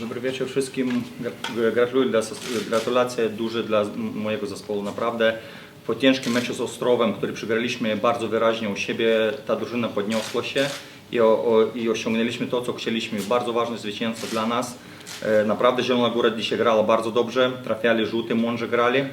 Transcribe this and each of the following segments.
Dobry wieczór wszystkim. Gra- Gratuluję, dla, gratulacje duże dla mojego zespołu. Naprawdę po ciężkim meczu z Ostrowem, który przegraliśmy bardzo wyraźnie u siebie, ta drużyna podniosła się i, o, o, i osiągnęliśmy to, co chcieliśmy. Bardzo ważne zwycięstwo dla nas. E, Naprawdę Zielona Góra dzisiaj grała bardzo dobrze, trafiali rzuty, mądrze grali.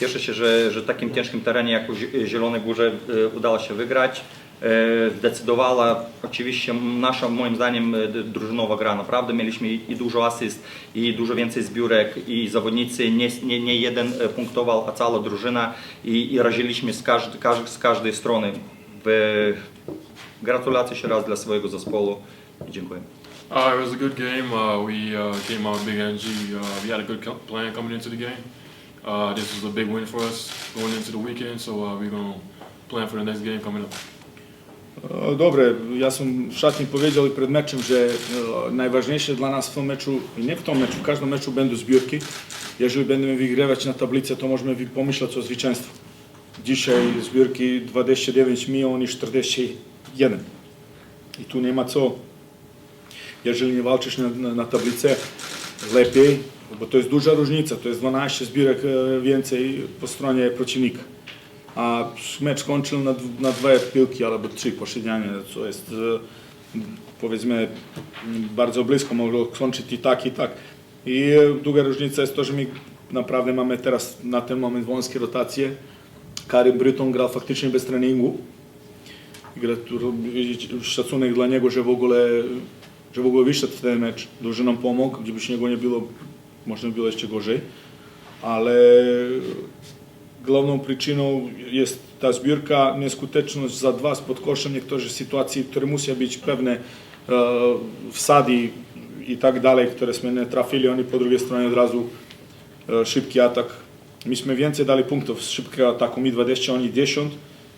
Cieszę się, że, że takim ciężkim terenie jak u Zie- Zielonej Górze e, udało się wygrać. E, Zdecydowała oczywiście nasza moim zdaniem e, drużynowa gra. Naprawdę mieliśmy i dużo asyst, i dużo więcej zbiórek, i zawodnicy nie, nie, nie jeden e, punktował, a cała drużyna i, i raziliśmy z, każd, każ, z każdej strony. Gratulacje jeszcze raz dla swojego zespołu i dziękuję. Uh, it was a good game. Uh, we uh, came out big energy. Uh, we had a good plan coming into the game. Uh, this was a big win for us going into the weekend, so uh, we're going to plan for the next game coming up. Dobre, ja sam w szatni powiedział i przed meczem, że najważniejsze dla nas w tym meczu, i nie w tym meczu, w każdym meczu będą zbiórki. Jeżeli będziemy wygrywać na tablicy, to możemy pomyśleć o zwycięstwie. Dzisiaj zbiórki 29 milionów i 41. I tu nie ma co. Jeżeli nie walczysz na, na, na tablicy, lepiej, bo to jest duża różnica. To jest 12 zbiórek e, więcej po stronie przeciwnika a mecz kończył na, na dwie piłki albo trzy posiadania, co jest e, powiedzmy bardzo blisko, mogło skończyć i tak i tak. I e, druga różnica jest to, że my naprawdę mamy teraz na ten moment wąskie rotacje. Karim Bryton grał faktycznie bez treningu. Szacunek dla niego, że w ogóle, że w ogóle wyszedł w ten mecz. Dużo nam pomógł, gdybyś niego nie było, można by było jeszcze gorzej. Ale Główną przyczyną jest ta zbiórka, nieskuteczność za dwa spod koszem, niektóre sytuacje, które muszą być pewne e, i tak dalej, które sme nie trafili, oni po drugiej stronie od razu e, szybki atak. Myśmy więcej dali punktów z szybkiego ataku, my 20, oni 10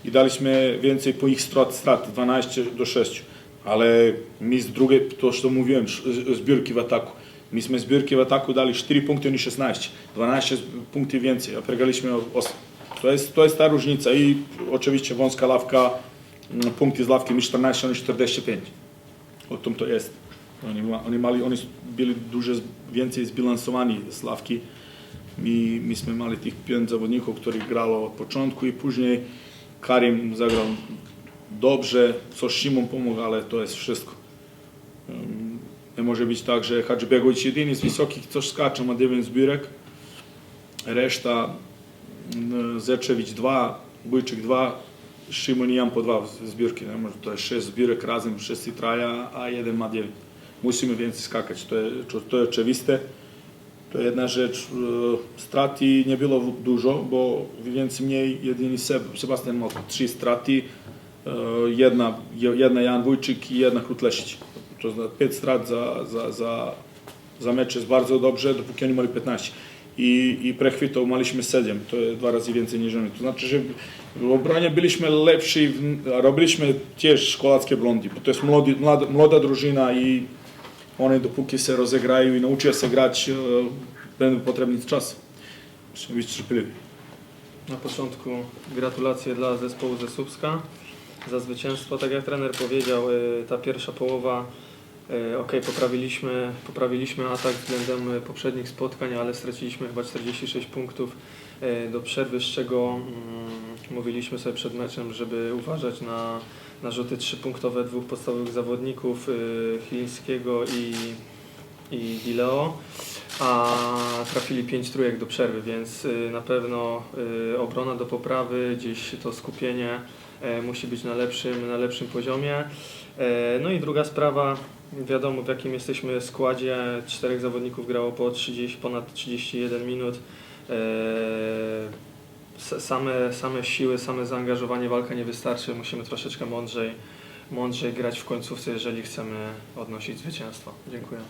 i daliśmy więcej po ich strat, strat 12 do 6. Ale my z drugiej, to co mówiłem, zbiórki w ataku. Myśmy zbiórki w ataku dali 4 punkty, oni 16. 12 punktów więcej, a przegraliśmy o 8. To jest, to jest ta różnica i oczywiście wąska ławka, mm, punkty z ławki, my 14, oni 45. O tym to jest. Oni, oni, mali, oni byli dużo więcej zbilansowani z ławki. My, myśmy mali tych pięć zawodników, których grało od początku i później Karim zagrał dobrze, co Szymon pomógł, ale to jest wszystko. Może być tak, że Hadżbegowicz jedyny z wysokich coś skacze, ma 9 zbiórek, reszta mm, Zeczewicz 2, Bujczyk 2, Szymon i Jan po 2 zbiórki. Nie? Może to jest 6 zbiórek razem, 6 i traja, a jeden ma 9. Musimy więcej skakać, to, je- jest oczywiste. To jedna rzecz, e, straty nie było dużo, bo więcej mniej jedynie Seb, Sebastian miał trzy straty, e, jedna, jedna Jan Wójczyk i jedna Krutlesić. To znaczy 5 strat za, za, za, za mecz jest bardzo dobrze, dopóki oni mieli 15. I, i prechwytów mieliśmy 7, to jest dwa razy więcej niż oni. To znaczy, że w obronie byliśmy lepsi, robiliśmy też szkolackie blondy, bo to jest młody, młoda drużyna i oni dopóki się rozegrają i nauczą się grać, e, będą potrzebny czas. Musimy być cierpliwi. Na początku gratulacje dla zespołu ze Słupska za zwycięstwo. Tak jak trener powiedział, y, ta pierwsza połowa, ok, poprawiliśmy, poprawiliśmy atak względem y, poprzednich spotkań, ale straciliśmy chyba 46 punktów y, do przerwy, z czego mm, mówiliśmy sobie przed meczem, żeby uważać na, na rzuty trzypunktowe dwóch podstawowych zawodników, Chilińskiego i, i Dileo a trafili 5 trójek do przerwy, więc na pewno obrona do poprawy, gdzieś to skupienie e, musi być na lepszym, na lepszym poziomie. E, No i druga sprawa, wiadomo w jakim jesteśmy składzie, czterech zawodników grało po 30, ponad 31 minut. E, s- Same, same siły, same zaangażowanie, walka nie wystarczy, musimy troszeczkę mądrzej, mądrzej grać w końcówce, jeżeli chcemy odnosić zwycięstwo. Dziękuję.